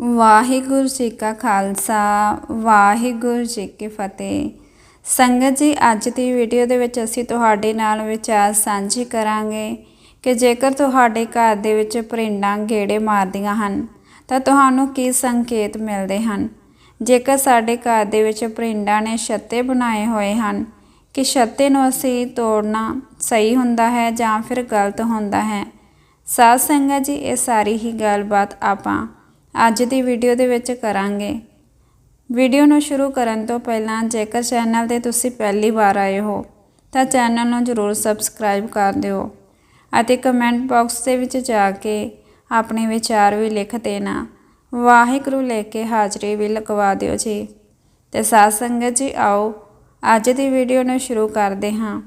ਵਾਹਿਗੁਰੂ ਜੀ ਕਾ ਖਾਲਸਾ, ਵਾਹਿਗੁਰੂ ਜੀ ਕੀ ਫਤਿਹ। ਸੰਗਤ ਜੀ, ਅੱਜ ਦੀ ਵੀਡੀਓ ਦੇ ਵਿੱਚ ਅਸੀਂ ਤੁਹਾਡੇ ਨਾਲ ਵਿਚਾਰ ਸਾਂਝੀ ਕਰਾਂਗੇ ਕਿ ਜੇਕਰ ਤੁਹਾਡੇ ਘਰ ਦੇ ਵਿੱਚ ਪਰਿੰਡਾਂ ਗੇੜੇ ਮਾਰਦੀਆਂ ਹਨ, ਤਾਂ ਤੁਹਾਨੂੰ ਕੀ ਸੰਕੇਤ ਮਿਲਦੇ ਹਨ? ਜੇਕਰ ਸਾਡੇ ਘਰ ਦੇ ਵਿੱਚ ਪਰਿੰਡਾਂ ਨੇ ਛੱਤੇ ਬਣਾਏ ਹੋਏ ਹਨ, ਕਿ ਛੱਤੇ ਨੂੰ ਅਸੀਂ ਤੋੜਨਾ ਸਹੀ ਹੁੰਦਾ ਹੈ ਜਾਂ ਫਿਰ ਗਲਤ ਹੁੰਦਾ ਹੈ? ਸਾਧ ਸੰਗਤ ਜੀ, ਇਹ ਸਾਰੀ ਹੀ ਗੱਲਬਾਤ ਆਪਾਂ ਅੱਜ ਦੀ ਵੀਡੀਓ ਦੇ ਵਿੱਚ ਕਰਾਂਗੇ। ਵੀਡੀਓ ਨੂੰ ਸ਼ੁਰੂ ਕਰਨ ਤੋਂ ਪਹਿਲਾਂ ਜੇਕਰ ਚੈਨਲ ਤੇ ਤੁਸੀਂ ਪਹਿਲੀ ਵਾਰ ਆਏ ਹੋ, ਤਾਂ ਚੈਨਲ ਨੂੰ ਜ਼ਰੂਰ ਸਬਸਕ੍ਰਾਈਬ ਕਰ ਦਿਓ ਅਤੇ ਕਮੈਂਟ ਬਾਕਸ ਦੇ ਵਿੱਚ ਜਾ ਕੇ ਆਪਣੇ ਵਿਚਾਰ ਵੀ ਲਿਖ ਦੇਣਾ। ਵਾਹਿਗੁਰੂ ਲੈ ਕੇ ਹਾਜ਼ਰੀ ਵੀ ਲਗਵਾ ਦਿਓ ਜੀ। ਤੇ ਸਾਧ ਸੰਗਤ ਜੀ, ਆਓ ਅੱਜ ਦੀ ਵੀਡੀਓ ਨੂੰ ਸ਼ੁਰੂ ਕਰਦੇ ਹਾਂ।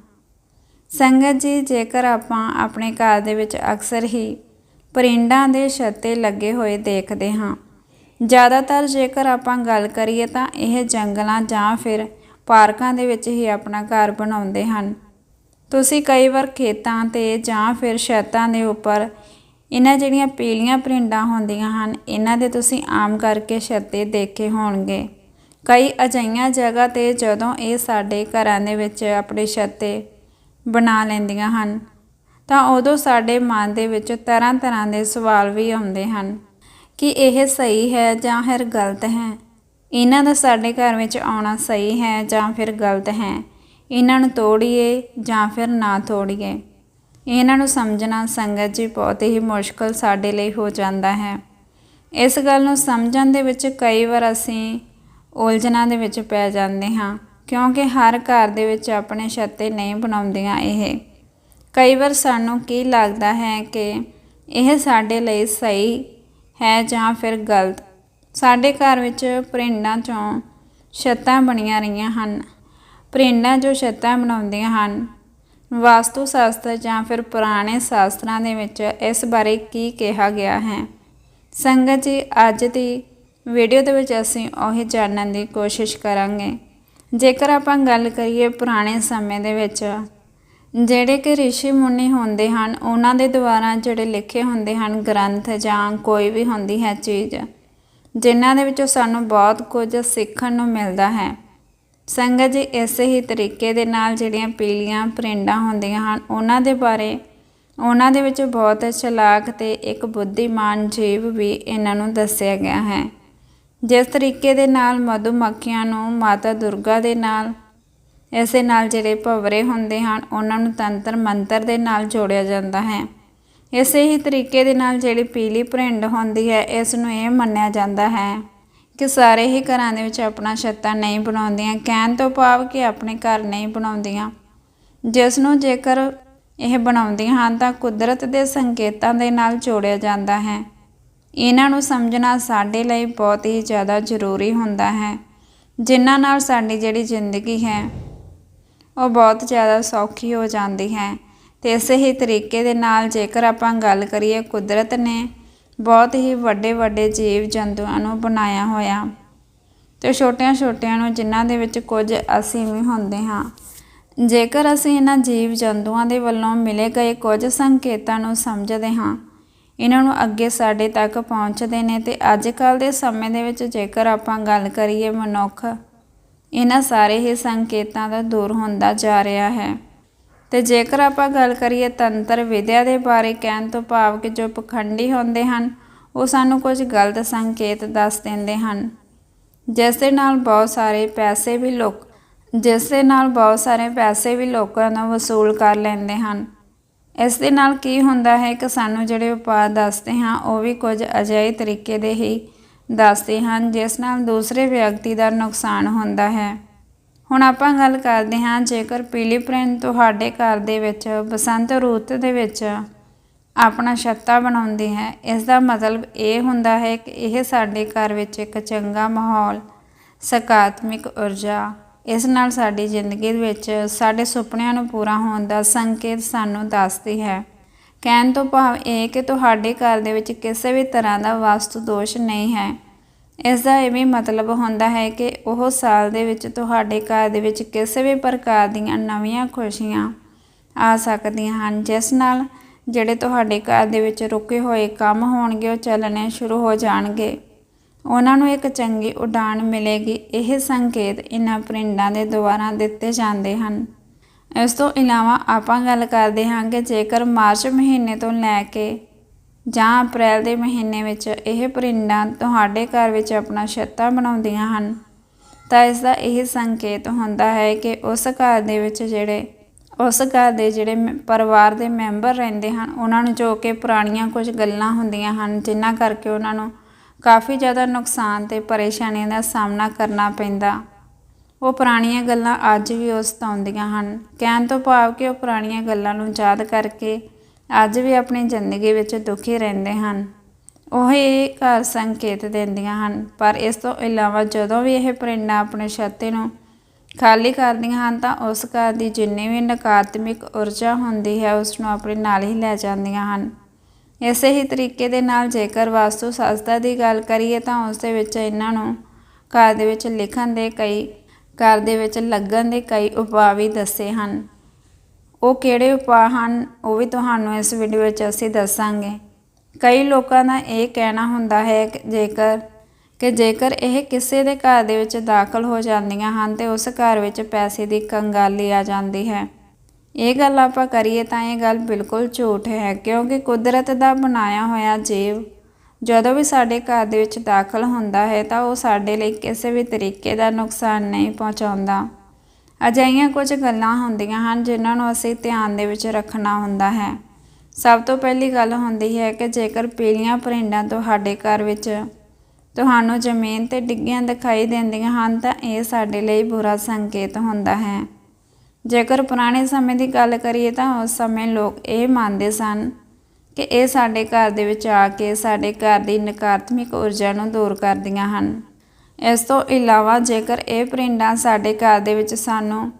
ਸੰਗਤ ਜੀ, ਜੇਕਰ ਆਪਾਂ ਆਪਣੇ ਘਰ ਦੇ ਵਿੱਚ ਅਕਸਰ ਹੀ ਪਰਿੰਡਾਂ ਦੇ ਛੱਤੇ ਲੱਗੇ ਹੋਏ ਦੇਖਦੇ ਹਾਂ। ਜ਼ਿਆਦਾਤਰ ਜੇਕਰ ਆਪਾਂ ਗੱਲ ਕਰੀਏ ਤਾਂ ਇਹ ਜੰਗਲਾਂ ਜਾਂ ਫਿਰ ਪਾਰਕਾਂ ਦੇ ਵਿੱਚ ਹੀ ਆਪਣਾ ਘਰ ਬਣਾਉਂਦੇ ਹਨ। ਤੁਸੀਂ ਕਈ ਵਾਰ ਖੇਤਾਂ ਤੇ ਜਾਂ ਫਿਰ ਛੱਤਾਂ ਦੇ ਉੱਪਰ ਇਹਨਾਂ ਜਿਹੜੀਆਂ ਪੀਲੀਆਂ ਪਰਿੰਡਾਂ ਹੁੰਦੀਆਂ ਹਨ, ਇਹਨਾਂ ਦੇ ਤੁਸੀਂ ਆਮ ਕਰਕੇ ਛੱਤੇ ਦੇਖੇ ਹੋਣਗੇ। ਕਈ ਅਜਈਆਂ ਜਗ੍ਹਾ ਤੇ ਜਦੋਂ ਇਹ ਸਾਡੇ ਘਰਾਂ ਦੇ ਵਿੱਚ ਆਪਣੇ ਛੱਤੇ ਬਣਾ ਲੈਂਦੀਆਂ ਹਨ ਤਾਂ ਉਦੋਂ ਸਾਡੇ ਮਨ ਦੇ ਵਿੱਚ ਤਰ੍ਹਾਂ ਤਰ੍ਹਾਂ ਦੇ ਸਵਾਲ ਵੀ ਆਉਂਦੇ ਹਨ ਕਿ ਇਹ ਸਹੀ ਹੈ ਜਾਂ ਫਿਰ ਗਲਤ ਹੈ। ਇਹਨਾਂ ਦਾ ਸਾਡੇ ਘਰ ਵਿੱਚ ਆਉਣਾ ਸਹੀ ਹੈ ਜਾਂ ਫਿਰ ਗਲਤ ਹੈ। ਇਹਨਾਂ ਨੂੰ ਤੋੜੀਏ ਜਾਂ ਫਿਰ ਨਾ ਤੋੜੀਏ। ਇਹਨਾਂ ਨੂੰ ਸਮਝਣਾ ਸੰਗਤ ਜੀ ਬਹੁਤ ਹੀ ਮੁਸ਼ਕਲ ਸਾਡੇ ਲਈ ਹੋ ਜਾਂਦਾ ਹੈ। ਇਸ ਗੱਲ ਨੂੰ ਸਮਝਣ ਦੇ ਵਿੱਚ ਕਈ ਵਾਰ ਅਸੀਂ ਉਲਝਣਾਂ ਦੇ ਵਿੱਚ ਪੈ ਜਾਂਦੇ ਹਾਂ ਕਿਉਂਕਿ ਹਰ ਘਰ ਦੇ ਵਿੱਚ ਆਪਣੇ ਛੱਤੇ ਨਹੀਂ ਬਣਾਉਂਦੀਆਂ ਇਹ। ਕਈ ਵਾਰ ਸਾਨੂੰ ਕੀ ਲੱਗਦਾ ਹੈ ਕਿ ਇਹ ਸਾਡੇ ਲਈ ਸਹੀ ਹੈ ਜਾਂ ਫਿਰ ਗਲਤ? ਸਾਡੇ ਘਰ ਵਿੱਚ ਪਰਿੰਡਾਂ ਚੋਂ ਛੱਤਾਂ ਬਣੀਆਂ ਰਹੀਆਂ ਹਨ। ਪਰਿੰਡਾਂ ਜੋ ਛੱਤਾਂ ਬਣਾਉਂਦੀਆਂ ਹਨ ਵਾਸਤੂ ਸ਼ਾਸਤਰ ਜਾਂ ਫਿਰ ਪੁਰਾਣੇ ਸ਼ਾਸਤਰਾਂ ਦੇ ਵਿੱਚ ਇਸ ਬਾਰੇ ਕੀ ਕਿਹਾ ਗਿਆ ਹੈ? ਸੰਗਤ ਜੀ, ਅੱਜ ਦੀ ਵੀਡੀਓ ਦੇ ਵਿੱਚ ਅਸੀਂ ਉਹ ਜਾਣਨ ਦੀ ਕੋਸ਼ਿਸ਼ ਕਰਾਂਗੇ। ਜੇਕਰ ਆਪਾਂ ਗੱਲ ਕਰੀਏ ਪੁਰਾਣੇ ਸਮੇਂ ਦੇ ਵਿੱਚ ਜਿਹੜੇ ਕਿ ਰਿਸ਼ੀ ਮੁਨੀ ਹੁੰਦੇ ਹਨ, ਉਹਨਾਂ ਦੇ ਦੁਆਰਾ ਜਿਹੜੇ ਲਿਖੇ ਹੁੰਦੇ ਹਨ ਗ੍ਰੰਥ ਜਾਂ ਕੋਈ ਵੀ ਹੁੰਦੀ ਹੈ ਚੀਜ਼, ਜਿਨ੍ਹਾਂ ਦੇ ਵਿੱਚੋਂ ਸਾਨੂੰ ਬਹੁਤ ਕੁਝ ਸਿੱਖਣ ਨੂੰ ਮਿਲਦਾ ਹੈ। ਸੰਗਤ ਜੀ ਇਸੇ ਹੀ ਤਰੀਕੇ ਦੇ ਨਾਲ ਜਿਹੜੀਆਂ ਪੀਲੀਆਂ ਪਰਿੰਡਾਂ ਹੁੰਦੀਆਂ ਹਨ, ਉਹਨਾਂ ਦੇ ਬਾਰੇ, ਉਹਨਾਂ ਦੇ ਵਿੱਚ ਬਹੁਤ ਚਲਾਕ ਤੇ ਇੱਕ ਬੁੱਧੀਮਾਨ ਜੀਵ ਵੀ ਇਹਨਾਂ ਨੂੰ ਦੱਸਿਆ ਗਿਆ ਹੈ। ਜਿਸ ਤਰੀਕੇ ਦੇ ਨਾਲ ਮਧੂਮੱਖੀਆਂ ਨੂੰ ਮਾਤਾ ਦੁਰਗਾ ਦੇ ਨਾਲ ਇਸੇ ਨਾਲ ਜਿਹੜੇ ਭਵਰੇ ਹੁੰਦੇ ਹਨ, ਉਹਨਾਂ ਨੂੰ ਤੰਤਰ ਮੰਤਰ ਦੇ ਨਾਲ ਜੋੜਿਆ ਜਾਂਦਾ ਹੈ। ਇਸੇ ਹੀ ਤਰੀਕੇ ਦੇ ਨਾਲ ਜਿਹੜੀ ਪੀਲੀ ਭਰਿੰਡ ਹੁੰਦੀ ਹੈ, ਇਸ ਨੂੰ ਇਹ ਮੰਨਿਆ ਜਾਂਦਾ ਹੈ ਕਿ ਸਾਰੇ ਹੀ ਘਰਾਂ ਦੇ ਵਿੱਚ ਆਪਣਾ ਛੱਤਾ ਨਹੀਂ ਬਣਾਉਂਦੀਆਂ, ਕਹਿਣ ਤੋਂ ਭਾਵ ਕਿ ਆਪਣੇ ਘਰ ਨਹੀਂ ਬਣਾਉਂਦੀਆਂ। ਜਿਸ ਨੂੰ ਜੇਕਰ ਇਹ ਬਣਾਉਂਦੀਆਂ ਹਨ, ਤਾਂ ਕੁਦਰਤ ਦੇ ਸੰਕੇਤਾਂ ਦੇ ਨਾਲ ਜੋੜਿਆ ਜਾਂਦਾ ਹੈ। ਇਹਨਾਂ ਨੂੰ ਸਮਝਣਾ ਸਾਡੇ ਲਈ ਬਹੁਤ ਹੀ ਜ਼ਿਆਦਾ ਜ਼ਰੂਰੀ ਹੁੰਦਾ ਹੈ। ਜਿਨ੍ਹਾਂ ਨਾਲ ਸਾਡੀ ਜਿਹੜੀ ਜ਼ਿੰਦਗੀ ਹੈ ਉਹ ਬਹੁਤ ਜ਼ਿਆਦਾ ਸੌਖੀ ਹੋ ਜਾਂਦੀ ਹੈ। ਤੇ ਇਸੇ ਹੀ ਤਰੀਕੇ ਦੇ ਨਾਲ ਜੇਕਰ ਆਪਾਂ ਗੱਲ ਕਰੀਏ ਕੁਦਰਤ ਨੇ, ਬਹੁਤ ਹੀ ਵੱਡੇ ਵੱਡੇ ਜੀਵ ਜੰਤੂਆਂ ਨੂੰ ਬਣਾਇਆ ਹੋਇਆ। ਤੇ ਛੋਟਿਆਂ ਛੋਟਿਆਂ ਨੂੰ ਜਿਨ੍ਹਾਂ ਦੇ ਵਿੱਚ ਕੁਝ ਅਸੀਂ ਵੀ ਹੁੰਦੇ ਹਾਂ। ਜੇਕਰ ਅਸੀਂ ਇਹਨਾਂ ਜੀਵ ਜੰਤੂਆਂ ਦੇ ਵੱਲੋਂ ਮਿਲੇ ਗਏ ਕੁਝ ਸੰਕੇਤਾਂ ਨੂੰ ਸਮਝਦੇ ਹਾਂ, ਇਹਨਾਂ ਨੂੰ ਅੱਗੇ ਸਾਡੇ ਤੱਕ ਪਹੁੰਚਦੇ ਨੇ ਤੇ ਅੱਜ ਕੱਲ ਦੇ ਸਮੇਂ ਦੇ ਵਿੱਚ ਜੇਕਰ ਆਪਾਂ ਗੱਲ ਕਰੀਏ ਮਨੁੱਖ ਇਹਨਾਂ ਸਾਰੇ ਹੀ ਸੰਕੇਤਾਂ ਦਾ ਦੂਰ ਹੁੰਦਾ ਜਾ ਰਿਹਾ ਹੈ। ਤੇ ਜੇਕਰ ਆਪਾਂ ਗੱਲ ਕਰੀਏ ਤੰਤਰ ਵਿਦਿਆ ਦੇ ਬਾਰੇ ਕਹਿਣ ਤੋਂ ਭਾਵ ਕਿ ਜੋ ਪਖੰਡੀ ਹੁੰਦੇ ਹਨ, ਉਹ ਸਾਨੂੰ ਕੁਝ ਗਲਤ ਸੰਕੇਤ ਦੱਸ ਦਿੰਦੇ ਹਨ। ਜਿਸ ਦੇ ਨਾਲ ਬਹੁਤ ਸਾਰੇ ਪੈਸੇ ਵੀ ਲੋਕ, ਜਿਸ ਦੇ ਨਾਲ ਬਹੁਤ ਸਾਰੇ ਪੈਸੇ ਵੀ ਲੋਕਾਂ ਦਾ ਵਸੂਲ ਕਰ ਲੈਂਦੇ ਹਨ। ਇਸ ਦੇ ਨਾਲ ਕੀ ਹੁੰਦਾ ਹੈ ਕਿ ਸਾਨੂੰ ਜਿਹੜੇ ਉਪਾਅ ਦੱਸਦੇ ਹਾਂ, ਉਹ ਵੀ ਕੁਝ ਅਜਿਹੇ ਤਰੀਕੇ ਦੇ ਹੀ ਦੱਸਦੇ ਹਨ, ਜਿਸ ਨਾਲ ਦੂਸਰੇ ਵਿਅਕਤੀ ਦਾ ਨੁਕਸਾਨ ਹੁੰਦਾ ਹੈ। ਹੁਣ ਆਪਾਂ ਗੱਲ ਕਰਦੇ ਹਾਂ, ਜੇਕਰ ਪੀਲੀ ਪ੍ਰਿੰਟ ਤੁਹਾਡੇ ਘਰ ਦੇ ਵਿੱਚ, ਬਸੰਤ ਰੁੱਤ ਦੇ ਵਿੱਚ ਆਪਣਾ ਛੱਤਾ ਬਣਾਉਂਦੀ ਹੈ, ਇਸ ਦਾ ਮਤਲਬ ਇਹ ਹੁੰਦਾ ਹੈ ਕਿ ਇਹ ਸਾਡੇ ਘਰ ਵਿੱਚ ਇੱਕ ਚੰਗਾ ਮਾਹੌਲ, ਸਕਾਰਾਤਮਕ ਊਰਜਾ, ਇਸ ਨਾਲ ਸਾਡੀ ਜ਼ਿੰਦਗੀ ਵਿੱਚ ਸਾਡੇ ਸੁਪਨਿਆਂ ਨੂੰ ਪੂਰਾ ਹੋਣ ਦਾ ਸੰਕੇਤ ਸਾਨੂੰ ਦੱਸਦੀ ਹੈ। ਕਹਿਣ ਤੋਂ ਭਾਵ ਇਹ ਕਿ ਤੁਹਾਡੇ ਘਰ ਦੇ ਵਿੱਚ ਕਿਸੇ ਵੀ ਤਰ੍ਹਾਂ ਦਾ ਵਾਸਤੂ ਦੋਸ਼ ਨਹੀਂ ਹੈ। ਇਸ ਦਾ ਇਹ ਵੀ ਮਤਲਬ ਹੁੰਦਾ ਹੈ ਕਿ ਉਹ ਸਾਲ ਦੇ ਵਿੱਚ ਤੁਹਾਡੇ ਘਰ ਦੇ ਵਿੱਚ ਕਿਸੇ ਵੀ ਪ੍ਰਕਾਰ ਦੀਆਂ ਨਵੀਆਂ ਖੁਸ਼ੀਆਂ ਆ ਸਕਦੀਆਂ ਹਨ। ਜਿਸ ਨਾਲ ਜਿਹੜੇ ਤੁਹਾਡੇ ਘਰ ਦੇ ਵਿੱਚ ਰੁਕੇ ਹੋਏ ਕੰਮ ਹੋਣਗੇ, ਉਹ ਚੱਲਣੇ ਸ਼ੁਰੂ ਹੋ ਜਾਣਗੇ। ਉਹਨਾਂ ਨੂੰ ਇੱਕ ਚੰਗੀ ਉਡਾਨ ਮਿਲੇਗੀ। ਇਹ ਸੰਕੇਤ ਇਹਨਾਂ ਪਰਿੰਡਾਂ ਦੇ ਦੁਆਰਾ ਦਿੱਤੇ ਜਾਂਦੇ ਹਨ। ਇਸ ਤੋਂ ਇਲਾਵਾ ਆਪਾਂ ਗੱਲ ਕਰਦੇ ਹਾਂ ਕਿ ਜੇਕਰ ਮਾਰਚ ਮਹੀਨੇ ਤੋਂ ਲੈ ਕੇ ਜਾਂ ਅਪ੍ਰੈਲ ਦੇ ਮਹੀਨੇ ਵਿੱਚ ਇਹ ਪਰਿੰਡਾਂ ਤੁਹਾਡੇ ਘਰ ਵਿੱਚ ਆਪਣਾ ਛੱਤਾ ਬਣਾਉਂਦੀਆਂ ਹਨ, ਤਾਂ ਇਸ ਦਾ ਇਹ ਸੰਕੇਤ ਹੁੰਦਾ ਹੈ ਕਿ ਉਸ ਘਰ ਦੇ ਵਿੱਚ ਜਿਹੜੇ, ਉਸ ਘਰ ਦੇ ਜਿਹੜੇ ਮ- ਪਰਿਵਾਰ ਦੇ ਮੈਂਬਰ ਰਹਿੰਦੇ ਹਨ, ਉਹਨਾਂ ਨੂੰ ਜੋ ਕਿ ਪੁਰਾਣੀਆਂ ਕੁਝ ਗੱਲਾਂ ਹੁੰਦੀਆਂ ਹਨ, ਜਿਨ੍ਹਾਂ ਕਰਕੇ ਉਹਨਾਂ ਨੂੰ ਕਾਫੀ ਜ਼ਿਆਦਾ ਨੁਕਸਾਨ ਤੇ ਪਰੇਸ਼ਾਨੀਆਂ ਦਾ ਸਾਹਮਣਾ ਕਰਨਾ ਪੈਂਦਾ। ਉਹ ਪੁਰਾਣੀਆਂ ਗੱਲਾਂ ਅੱਜ ਵੀ ਉਸ ਸਤਾਉਂਦੀਆਂ ਹਨ। ਕਹਿਣ ਤੋਂ ਭਾਵ ਕਿ ਉਹ ਪੁਰਾਣੀਆਂ ਗੱਲਾਂ ਨੂੰ ਯਾਦ ਕਰਕੇ ਅੱਜ ਵੀ ਆਪਣੀ ਜ਼ਿੰਦਗੀ ਵਿੱਚ ਦੁਖੀ ਰਹਿੰਦੇ ਹਨ। ਉਹ ਇਹ ਘਰ ਸੰਕੇਤ ਦਿੰਦੀਆਂ ਹਨ, ਪਰ ਇਸ ਤੋਂ ਇਲਾਵਾ ਜਦੋਂ ਵੀ ਇਹ ਪਰਿੰਡਾਂ ਆਪਣੇ ਛੱਤੇ ਨੂੰ ਖਾਲੀ ਕਰਦੀਆਂ ਹਨ, ਤਾਂ ਉਸ ਘਰ ਦੀ ਜਿੰਨੀ ਵੀ ਨਕਾਰਾਤਮਕ ਊਰਜਾ ਹੁੰਦੀ ਹੈ, ਉਸ ਨੂੰ ਆਪਣੇ ਨਾਲ ਹੀ ਲੈ ਜਾਂਦੀਆਂ ਹਨ। ਇਸੇ ਹੀ ਤਰੀਕੇ ਦੇ ਨਾਲ ਜੇਕਰ ਵਾਸਤੂ ਸ਼ਾਸਤਰ ਦੀ ਗੱਲ ਕਰੀਏ, ਤਾਂ ਉਸ ਦੇ ਵਿੱਚ ਇਹਨਾਂ ਨੂੰ ਘਰ ਦੇ ਵਿੱਚ ਲਿਖਣ ਦੇ ਕਈ ਘਰ ਦੇ ਵਿੱਚ ਲੱਗਣ ਦੇ ਕਈ ਉਪਾਅ ਵੀ ਦੱਸੇ ਹਨ। ਉਹ ਕਿਹੜੇ ਉਪਾਅ ਹਨ, ਉਹ ਵੀ ਤੁਹਾਨੂੰ ਇਸ ਵੀਡੀਓ ਵਿੱਚ ਅਸੀਂ ਦੱਸਾਂਗੇ। ਕਈ ਲੋਕਾਂ ਦਾ ਇਹ ਕਹਿਣਾ ਹੁੰਦਾ ਹੈ ਕਿ ਜੇਕਰ ਕਿ ਜੇਕਰ ਇਹ ਕਿਸੇ ਦੇ ਘਰ ਦੇ ਵਿੱਚ ਦਾਖਲ ਹੋ ਜਾਂਦੀਆਂ ਹਨ, ਤੇ ਉਸ ਘਰ ਵਿੱਚ ਪੈਸੇ ਦੀ ਕੰਗਾਲੀ ਆ ਜਾਂਦੀ ਹੈ। ਇਹ ਗੱਲ ਆਪਾਂ ਕਰੀਏ ਤਾਂ ਇਹ ਗੱਲ ਬਿਲਕੁਲ ਝੂਠ ਹੈ, ਕਿਉਂਕਿ ਕੁਦਰਤ ਦਾ ਬਣਾਇਆ ਹੋਇਆ ਜੀਵ ਜਦੋਂ ਵੀ ਸਾਡੇ ਘਰ ਦੇ ਵਿੱਚ ਦਾਖਲ ਹੁੰਦਾ ਹੈ ਤਾਂ ਉਹ ਸਾਡੇ ਲਈ ਕਿਸੇ ਵੀ ਤਰੀਕੇ ਦਾ ਨੁਕਸਾਨ ਨਹੀਂ ਪਹੁੰਚਾਉਂਦਾ। ਅਜਿਹੀਆਂ ਕੁਝ ਗੱਲਾਂ ਹੁੰਦੀਆਂ ਹਨ ਜਿਨ੍ਹਾਂ ਨੂੰ ਅਸੀਂ ਧਿਆਨ ਦੇ ਵਿੱਚ ਰੱਖਣਾ ਹੁੰਦਾ ਹੈ। ਸਭ ਤੋਂ ਪਹਿਲੀ ਗੱਲ ਹੁੰਦੀ ਹੈ ਕਿ ਜੇਕਰ ਪੀਲੀਆਂ ਪਰਿੰਡਾਂ ਤੁਹਾਡੇ ਘਰ ਵਿੱਚ ਤੁਹਾਨੂੰ ਜ਼ਮੀਨ ਤੇ ਡਿੱਗੀਆਂ ਦਿਖਾਈ ਦਿੰਦੀਆਂ ਹਨ ਤਾਂ ਇਹ ਸਾਡੇ ਲਈ ਬੁਰਾ ਸੰਕੇਤ ਹੁੰਦਾ ਹੈ। ਜੇਕਰ ਪੁਰਾਣੇ ਸਮੇਂ ਦੀ ਗੱਲ ਕਰੀਏ ਤਾਂ ਉਸ ਸਮੇਂ ਲੋਕ ਇਹ ਮੰਨਦੇ ਸਨ ਕਿ ਇਹ ਸਾਡੇ ਘਰ ਦੇ ਵਿੱਚ ਆ ਕੇ ਸਾਡੇ ਘਰ ਦੀ ਨਕਾਰਾਤਮਕ ਊਰਜਾ ਨੂੰ ਦੂਰ ਕਰਦੀਆਂ ਹਨ। ਇਸ ਤੋਂ ਇਲਾਵਾ ਜੇਕਰ ਇਹ ਪਰਿੰਡਾਂ ਸਾਡੇ ਘਰ ਦੇ ਵਿੱਚ ਸਾਨੂੰ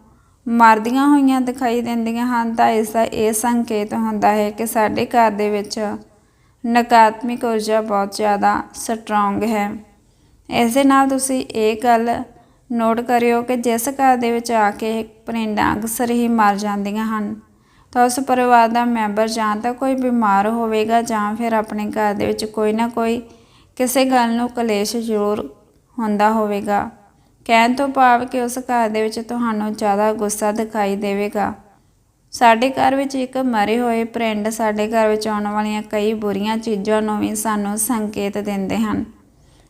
ਮਰਦੀਆਂ ਹੋਈਆਂ ਦਿਖਾਈ ਦਿੰਦੀਆਂ ਹਨ, ਤਾਂ ਇਸ ਦਾ ਇਹ ਸੰਕੇਤ ਹੁੰਦਾ ਹੈ ਕਿ ਸਾਡੇ ਘਰ ਦੇ ਵਿੱਚ ਨਕਾਰਾਤਮਕ ਊਰਜਾ ਬਹੁਤ ਜ਼ਿਆਦਾ ਸਟਰੋਂਗ ਹੈ। ਇਸ ਦੇ ਨਾਲ ਤੁਸੀਂ ਇਹ ਗੱਲ ਨੋਟ ਕਰਿਓ ਕਿ ਜਿਸ ਘਰ ਦੇ ਵਿੱਚ ਆ ਕੇ ਪਰਿੰਡਾਂ ਅਕਸਰ ਹੀ ਮਰ ਜਾਂਦੀਆਂ ਹਨ। ਤਾਂ ਉਸ ਪਰਿਵਾਰ ਦਾ ਮੈਂਬਰ ਜਾਂ ਤਾਂ ਕੋਈ ਬਿਮਾਰ ਹੋਵੇਗਾ ਜਾਂ ਫਿਰ ਆਪਣੇ ਘਰ ਦੇ ਵਿੱਚ ਕੋਈ ਨਾ ਕੋਈ ਕਿਸੇ ਗੱਲ ਨੂੰ ਕਲੇਸ਼ ਜ਼ਰੂਰ ਹੁੰਦਾ ਹੋਵੇਗਾ। ਕਹਿਣ ਤੋਂ ਭਾਵ ਕਿ ਉਸ ਘਰ ਦੇ ਵਿੱਚ ਤੁਹਾਨੂੰ ਜ਼ਿਆਦਾ ਗੁੱਸਾ ਦਿਖਾਈ ਦੇਵੇਗਾ। ਸਾਡੇ ਘਰ ਵਿੱਚ ਇੱਕ ਮਰੇ ਹੋਏ ਪ੍ਰਿੰਡ ਸਾਡੇ ਘਰ ਵਿੱਚ ਆਉਣ ਵਾਲੀਆਂ ਕਈ ਬੁਰੀਆਂ ਚੀਜ਼ਾਂ ਨੂੰ ਵੀ ਸਾਨੂੰ ਸੰਕੇਤ ਦਿੰਦੇ ਹਨ।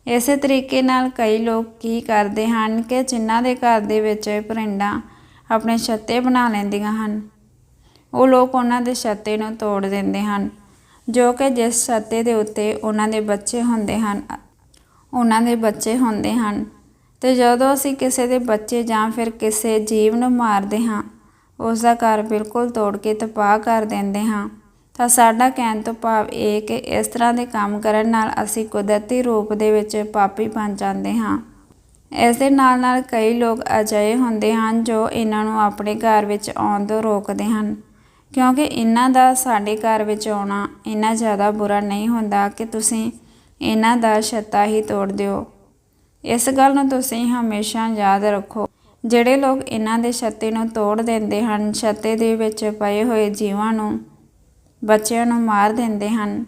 ਇਸੇ ਤਰੀਕੇ ਨਾਲ ਕਈ ਲੋਕ ਕੀ ਕਰਦੇ ਹਨ ਕਿ ਜਿਨ੍ਹਾਂ ਦੇ ਘਰ ਦੇ ਵਿੱਚ ਪਰਿੰਡਾਂ ਆਪਣੇ ਛੱਤੇ ਬਣਾ ਲੈਂਦੀਆਂ ਹਨ। ਉਹ ਲੋਕ ਉਹਨਾਂ ਦੇ ਛੱਤੇ ਨੂੰ ਤੋੜ ਦਿੰਦੇ ਹਨ, ਜੋ ਕਿ ਜਿਸ ਛੱਤੇ ਦੇ ਉੱਤੇ ਉਹਨਾਂ ਦੇ ਬੱਚੇ ਹੁੰਦੇ ਹਨ, ਉਹਨਾਂ ਦੇ ਬੱਚੇ ਹੁੰਦੇ ਹਨ। ਤੇ ਜਦੋਂ ਅਸੀਂ ਕਿਸੇ ਦੇ ਬੱਚੇ ਜਾਂ ਫਿਰ ਕਿਸੇ ਜੀਵ ਨੂੰ ਮਾਰਦੇ ਹਾਂ, ਉਸ ਦਾ ਘਰ ਬਿਲਕੁਲ ਤੋੜ ਕੇ ਤਬਾਹ ਕਰ ਦਿੰਦੇ ਹਾਂ, ਤਾਂ ਸਾਡਾ ਕਹਿਣ ਤੋਂ ਭਾਵ ਇਹ ਕਿ ਇਸ ਤਰ੍ਹਾਂ ਦੇ ਕੰਮ ਕਰਨ ਨਾਲ ਅਸੀਂ ਕੁਦਰਤੀ ਰੂਪ ਦੇ ਵਿੱਚ ਪਾਪੀ ਬਣ ਜਾਂਦੇ ਹਾਂ। ਇਸ ਦੇ ਨਾਲ ਨਾਲ ਕਈ ਲੋਕ ਅਜਿਹੇ ਹੁੰਦੇ ਹਨ ਜੋ ਇਹਨਾਂ ਨੂੰ ਆਪਣੇ ਘਰ ਵਿੱਚ ਆਉਣ ਤੋਂ ਰੋਕਦੇ ਹਨ। ਕਿਉਂਕਿ ਇਹਨਾਂ ਦਾ ਸਾਡੇ ਘਰ ਵਿੱਚ ਆਉਣਾ ਇੰਨਾ ਜ਼ਿਆਦਾ ਬੁਰਾ ਨਹੀਂ ਹੁੰਦਾ ਕਿ ਤੁਸੀਂ ਇਹਨਾਂ ਦਾ ਛੱਤਾ ਹੀ ਤੋੜ ਦਿਓ। ਇਸ ਗੱਲ ਨੂੰ ਤੁਸੀਂ ਹਮੇਸ਼ਾ ਯਾਦ ਰੱਖੋ। ਜਿਹੜੇ ਲੋਕ ਇਹਨਾਂ ਦੇ ਛੱਤੇ ਨੂੰ ਤੋੜ ਦਿੰਦੇ ਹਨ, ਛੱਤੇ ਦੇ ਵਿੱਚ ਪਏ ਹੋਏ ਜੀਵਾਂ ਨੂੰ, ਬੱਚਿਆਂ ਨੂੰ ਮਾਰ ਦਿੰਦੇ ਹਨ,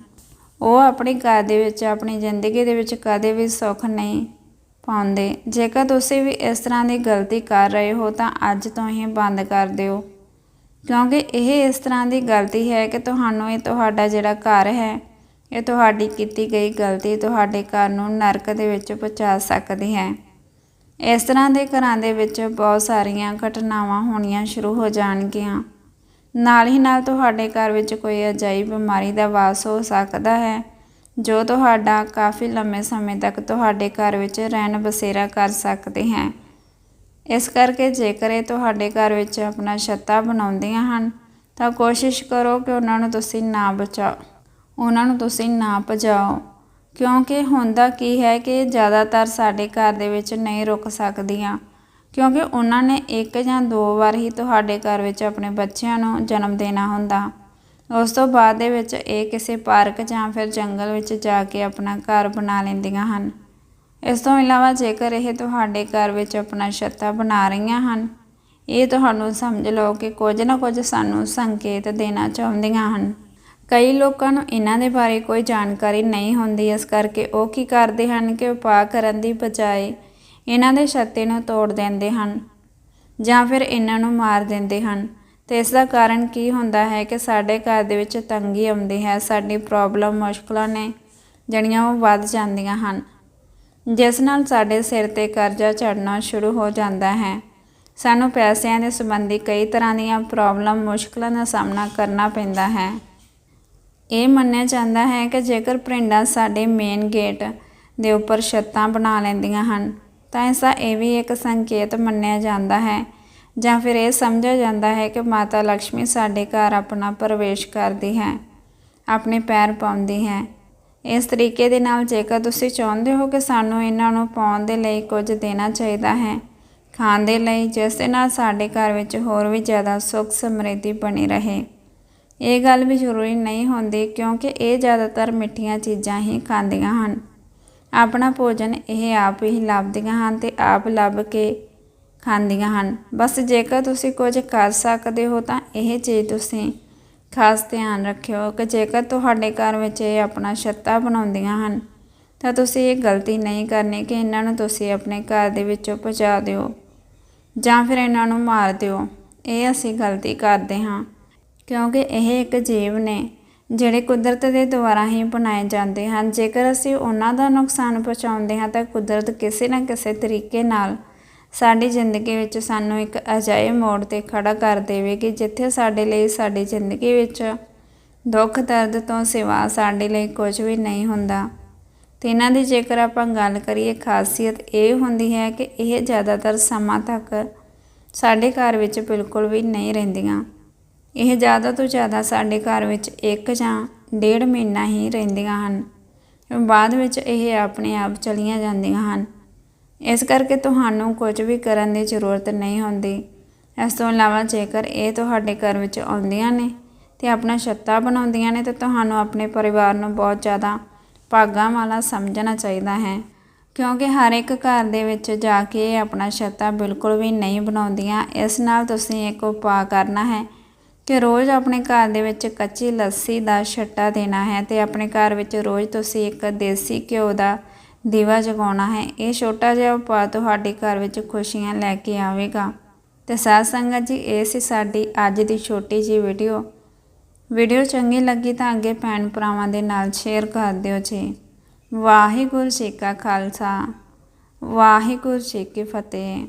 ਉਹ ਆਪਣੇ ਘਰ ਦੇ ਵਿੱਚ, ਆਪਣੀ ਜ਼ਿੰਦਗੀ ਦੇ ਵਿੱਚ ਕਦੇ ਵੀ ਸੁੱਖ ਨਹੀਂ ਪਾਉਂਦੇ। ਜੇਕਰ ਤੁਸੀਂ ਵੀ ਇਸ ਤਰ੍ਹਾਂ ਦੀ ਗਲਤੀ ਕਰ ਰਹੇ ਹੋ, ਤਾਂ ਅੱਜ ਤੋਂ ਹੀ ਬੰਦ ਕਰ ਦਿਓ। ਕਿਉਂਕਿ ਇਹ ਇਸ ਤਰ੍ਹਾਂ ਦੀ ਗਲਤੀ ਹੈ ਕਿ ਤੁਹਾਨੂੰ ਇਹ ਤੁਹਾਡਾ ਜਿਹੜਾ ਘਰ ਹੈ, ਇਹ ਤੁਹਾਡੀ ਕੀਤੀ ਗਈ ਗਲਤੀ ਤੁਹਾਡੇ ਘਰ ਨੂੰ ਨਰਕ ਦੇ ਵਿੱਚ ਪਹੁੰਚਾ ਸਕਦੀ ਹੈ। ਇਸ ਤਰ੍ਹਾਂ ਦੇ ਘਰਾਂ ਦੇ ਵਿੱਚ ਬਹੁਤ ਸਾਰੀਆਂ ਘਟਨਾਵਾਂ ਹੋਣੀਆਂ ਸ਼ੁਰੂ ਹੋ ਜਾਣਗੀਆਂ। ਨਾਲ ਹੀ ਨਾਲ ਤੁਹਾਡੇ ਘਰ ਵਿੱਚ ਕੋਈ ਅਜਾਈ ਬਿਮਾਰੀ ਦਾ ਵਾਸ ਹੋ ਸਕਦਾ ਹੈ, ਜੋ ਤੁਹਾਡਾ ਕਾਫੀ ਲੰਮੇ ਸਮੇਂ ਤੱਕ ਤੁਹਾਡੇ ਘਰ ਵਿੱਚ ਰਹਿਣ ਬਸੇਰਾ ਕਰ ਸਕਦੇ ਹੈ। ਇਸ ਕਰਕੇ ਜੇਕਰ ਇਹ ਤੁਹਾਡੇ ਘਰ ਵਿੱਚ ਆਪਣਾ ਛੱਤਾ ਬਣਾਉਂਦੀਆਂ ਹਨ, ਤਾਂ ਕੋਸ਼ਿਸ਼ ਕਰੋ ਕਿ ਉਹਨਾਂ ਨੂੰ ਤੁਸੀਂ ਨਾ ਬਚਾਓ। ਉਹਨਾਂ ਨੂੰ ਤੁਸੀਂ ਨਾ ਭਜਾਓ। ਕਿਉਂਕਿ ਹੁੰਦਾ ਕੀ ਹੈ ਕਿ ਜ਼ਿਆਦਾਤਰ ਸਾਡੇ ਘਰ ਦੇ ਵਿੱਚ ਨਹੀਂ ਰੁਕ ਸਕਦੀਆਂ। ਕਿਉਂਕਿ ਉਹਨਾਂ ਨੇ ਇੱਕ ਜਾਂ ਦੋ ਵਾਰ ਹੀ ਤੁਹਾਡੇ ਘਰ ਵਿੱਚ ਆਪਣੇ ਬੱਚਿਆਂ ਨੂੰ ਜਨਮ ਦੇਣਾ ਹੁੰਦਾ। ਉਸ ਤੋਂ ਬਾਅਦ ਦੇ ਵਿੱਚ ਇਹ ਕਿਸੇ ਪਾਰਕ ਜਾਂ ਫਿਰ ਜੰਗਲ ਵਿੱਚ ਜਾ ਕੇ ਆਪਣਾ ਘਰ ਬਣਾ ਲੈਂਦੀਆਂ ਹਨ। ਇਸ ਤੋਂ ਇਲਾਵਾ ਜੇਕਰ ਇਹ ਤੁਹਾਡੇ ਘਰ ਵਿੱਚ ਆਪਣਾ ਛੱਤਾ ਬਣਾ ਰਹੀਆਂ ਹਨ, ਇਹ ਤੁਹਾਨੂੰ ਸਮਝ ਲਓ ਕਿ ਕੁਝ ਨਾ ਕੁਝ ਸਾਨੂੰ ਸੰਕੇਤ ਦੇਣਾ ਚਾਹੁੰਦੀਆਂ ਹਨ। ਕਈ ਲੋਕਾਂ ਨੂੰ ਇਹਨਾਂ ਦੇ ਬਾਰੇ ਕੋਈ ਜਾਣਕਾਰੀ ਨਹੀਂ ਹੁੰਦੀ, ਇਸ ਕਰਕੇ ਉਹ ਕੀ ਕਰਦੇ ਹਨ ਕਿ ਉਪਾਅ ਕਰਨ ਦੀ ਬਜਾਏ ਇਹਨਾਂ ਦੇ ਛੱਤੇ ਨੂੰ ਤੋੜ ਦਿੰਦੇ ਹਨ ਜਾਂ ਫਿਰ ਇਹਨਾਂ ਨੂੰ ਮਾਰ ਦਿੰਦੇ ਹਨ। ਤੇ ਇਸ ਦਾ ਕਾਰਨ ਕੀ ਹੁੰਦਾ ਹੈ ਕਿ ਸਾਡੇ ਘਰ ਦੇ ਵਿੱਚ ਤੰਗੀ ਆਉਂਦੀ ਹੈ, ਸਾਡੀ ਪ੍ਰੋਬਲਮ ਮੁਸ਼ਕਲਾਂ ਨੇ, ਜਿਹੜੀਆਂ ਉਹ ਵੱਧ ਜਾਂਦੀਆਂ ਹਨ। ਜਿਸ ਨਾਲ ਸਾਡੇ ਸਿਰ ਤੇ ਕਰਜ਼ਾ ਚੜਨਾ ਸ਼ੁਰੂ ਹੋ ਜਾਂਦਾ ਹੈ। ਸਾਨੂੰ ਪੈਸਿਆਂ ਦੇ ਸੰਬੰਧੀ ਕਈ ਤਰ੍ਹਾਂ ਦੀਆਂ ਪ੍ਰੋਬਲਮ, ਮੁਸ਼ਕਲਾਂ ਦਾ ਸਾਹਮਣਾ ਕਰਨਾ ਪੈਂਦਾ ਹੈ। ਇਹ ਮੰਨਿਆ ਜਾਂਦਾ ਹੈ ਕਿ ਜੇਕਰ ਭਰਿੰਡਾਂ ਸਾਡੇ ਮੇਨ ਗੇਟ ਦੇ ਉੱਪਰ ਛੱਤਾਂ ਬਣਾ ਲੈਂਦੀਆਂ ਹਨ, ਤਾਂ ਇਸ ਦਾ ਇਹ ਵੀ ਇੱਕ ਸੰਕੇਤ ਮੰਨਿਆ ਜਾਂਦਾ ਹੈ। ਜਾਂ ਫਿਰ ਇਹ ਸਮਝਿਆ ਜਾਂਦਾ ਹੈ ਕਿ ਮਾਤਾ ਲక్ష్ਮੀ ਸਾਡੇ ਘਰ ਆਪਣਾ ਪ੍ਰਵੇਸ਼ ਕਰਦੀ ਹੈ, ਆਪਣੇ ਪੈਰ ਪਾਉਂਦੀ ਹੈ। ਇਸ ਤਰੀਕੇ ਦੇ ਨਾਲ ਜੇਕਰ ਤੁਸੀਂ ਚਾਹੁੰਦੇ ਹੋ ਕਿ ਸਾਨੂੰ ਇਹਨਾਂ ਨੂੰ ਪਾਉਣ ਦੇ ਲਈ ਕੁਝ ਦੇਣਾ ਚਾਹੀਦਾ ਹੈ, ਖਾਣ ਦੇ ਲਈ, ਜਿਸ ਦੇ ਨਾਲ ਸਾਡੇ ਘਰ ਵਿੱਚ ਹੋਰ ਵੀ ਜ਼ਿਆਦਾ ਸੁੱਖ ਸਮਰਿੱਧੀ ਬਣੀ ਰਹੇ। ਇਹ ਗੱਲ ਵੀ ਜ਼ਰੂਰੀ ਨਹੀਂ ਹੁੰਦੀ ਕਿਉਂਕਿ ਇਹ ਜ਼ਿਆਦਾਤਰ ਮਿੱਠੀਆਂ ਚੀਜ਼ਾਂ ਹੀ ਖਾਂਦੀਆਂ ਹਨ। ਆਪਣਾ ਭੋਜਨ ਇਹ ਆਪ ਹੀ ਲੱਭਦੀਆਂ ਹਨ ਤੇ ਆਪ ਲੱਭ ਕੇ ਖਾਂਦੀਆਂ ਹਨ। ਬਸ ਜੇਕਰ ਤੁਸੀਂ ਕੁਝ ਕਰ ਸਕਦੇ ਹੋ ਤਾਂ ਇਹ ਚੀਜ਼ ਤੁਸੀਂ ਖਾਸ ਧਿਆਨ ਰੱਖਿਓ ਕਿ ਜੇਕਰ ਤੁਹਾਡੇ ਘਰ ਵਿੱਚ ਇਹ ਆਪਣਾ ਛੱਤਾ ਬਣਾਉਂਦੀਆਂ ਹਨ, ਤਾਂ ਤੁਸੀਂ ਇਹ ਗਲਤੀ ਨਹੀਂ ਕਰਨੀ ਕਿ ਇਹਨਾਂ ਨੂੰ ਤੁਸੀਂ ਆਪਣੇ ਘਰ ਦੇ ਵਿੱਚੋਂ ਪਹੁੰਚਾ ਦਿਓ ਜਾਂ ਫਿਰ ਇਹਨਾਂ ਨੂੰ ਮਾਰ ਦਿਓ। ਇਹ ਅਸੀਂ ਗਲਤੀ ਕਰਦੇ ਹਾਂ, ਕਿਉਂਕਿ ਇਹ ਇੱਕ ਜੀਵ ਨੇ ਜਿਹੜੇ ਕੁਦਰਤ ਦੇ ਦੁਆਰਾ ਹੀ ਬਣਾਏ ਜਾਂਦੇ ਹਨ। ਜੇਕਰ ਅਸੀਂ ਉਹਨਾਂ ਦਾ ਨੁਕਸਾਨ ਪਹੁੰਚਾਉਂਦੇ ਹਾਂ, ਤਾਂ ਕੁਦਰਤ ਕਿਸੇ ਨਾ ਕਿਸੇ ਤਰੀਕੇ ਨਾਲ ਸਾਡੀ ਜ਼ਿੰਦਗੀ ਵਿੱਚ ਸਾਨੂੰ ਇੱਕ ਅਜਾਏ ਮੋੜ ਤੇ ਖੜਾ ਕਰ ਦੇਵੇਗੀ ਜਿੱਥੇ ਸਾਡੇ ਲਈ ਸਾਡੀ ਜ਼ਿੰਦਗੀ ਵਿੱਚ ਦੁੱਖ, ਦਰਦ ਤੋਂ ਸਿਵਾ ਸਾਡੇ ਲਈ ਕੁਝ ਵੀ ਨਹੀਂ ਹੁੰਦਾ। ਤੇ ਇਹਨਾਂ ਦੀ ਜੇਕਰ ਆਪਾਂ ਗੱਲ ਕਰੀਏ, ਖਾਸੀਅਤ ਇਹ ਹੁੰਦੀ ਹੈ ਕਿ ਇਹ ਜ਼ਿਆਦਾਤਰ ਸਮਾਂ ਤੱਕ ਸਾਡੇ ਘਰ ਵਿੱਚ ਬਿਲਕੁਲ ਵੀ ਨਹੀਂ ਰਹਿੰਦੀਆਂ। ਇਹ ਜ਼ਿਆਦਾ ਤੋਂ ਜ਼ਿਆਦਾ ਸਾਡੇ ਘਰ ਵਿੱਚ ਇੱਕ ਜਾਂ ਡੇਢ ਮਹੀਨਾ ਹੀ ਰਹਿੰਦੀਆਂ ਹਨ। ਬਾਅਦ ਵਿੱਚ ਇਹ ਆਪਣੇ ਆਪ ਚਲੀਆਂ ਜਾਂਦੀਆਂ ਹਨ। ਇਸ ਕਰਕੇ ਤੁਹਾਨੂੰ ਕੁਝ ਵੀ ਕਰਨ ਦੀ ਜ਼ਰੂਰਤ ਨਹੀਂ ਹੁੰਦੀ। ਇਸ ਤੋਂ ਇਲਾਵਾ ਜੇਕਰ ਇਹ ਤੁਹਾਡੇ ਘਰ ਵਿੱਚ ਆਉਂਦੀਆਂ ਨੇ ਤੇ ਆਪਣਾ ਛੱਤਾ ਬਣਾਉਂਦੀਆਂ ਨੇ, ਤਾਂ ਤੁਹਾਨੂੰ ਆਪਣੇ ਪਰਿਵਾਰ ਨੂੰ ਬਹੁਤ ਜ਼ਿਆਦਾ ਭਾਗਾਂ ਵਾਲਾ ਸਮਝਣਾ ਚਾਹੀਦਾ ਹੈ। ਕਿਉਂਕਿ ਹਰ ਇੱਕ ਘਰ ਦੇ ਵਿੱਚ ਜਾ ਕੇ ਇਹ ਆਪਣਾ ਛੱਤਾ ਬਿਲਕੁਲ ਵੀ ਨਹੀਂ ਬਣਾਉਂਦੀਆਂ। ਇਸ ਨਾਲ ਤੁਸੀਂ ਇੱਕ ਉਪਾਅ ਕਰਨਾ ਹੈ ਕਿ ਰੋਜ਼ ਆਪਣੇ ਘਰ ਦੇ ਵਿੱਚ ਕੱਚੀ ਲੱਸੀ ਦਾ ਛੱਟਾ ਦੇਣਾ ਹੈ ਤੇ ਆਪਣੇ ਘਰ ਵਿੱਚ ਰੋਜ਼ ਤੁਸੀਂ ਇੱਕ ਦੇਸੀ ਘਿਓ ਦਾ ਦੀਵਾ ਜਗਾਉਣਾ ਹੈ। ਇਹ ਛੋਟਾ ਜਿਹਾ ਉਪਾਅ ਤੁਹਾਡੇ ਘਰ ਵਿੱਚ ਖੁਸ਼ੀਆਂ ਲੈ ਕੇ ਆਵੇਗਾ। ਤੇ ਸਾਧ ਸੰਗਤ ਜੀ, ਇਹ ਸੀ ਸਾਡੀ ਅੱਜ ਦੀ ਛੋਟੀ ਜੀ ਵੀਡੀਓ। ਵੀਡੀਓ ਚੰਗੀ ਲੱਗੀ ਤਾਂ ਅੱਗੇ ਭੈਣ ਭਰਾਵਾਂ ਦੇ ਨਾਲ ਸ਼ੇਅਰ ਕਰ ਦਿਓ ਜੀ। ਵਾਹਿਗੁਰੂ ਜੀ ਕਾ ਖਾਲਸਾ। ਵਾਹਿਗੁਰੂ ਜੀ ਕੀ ਫਤਿਹ।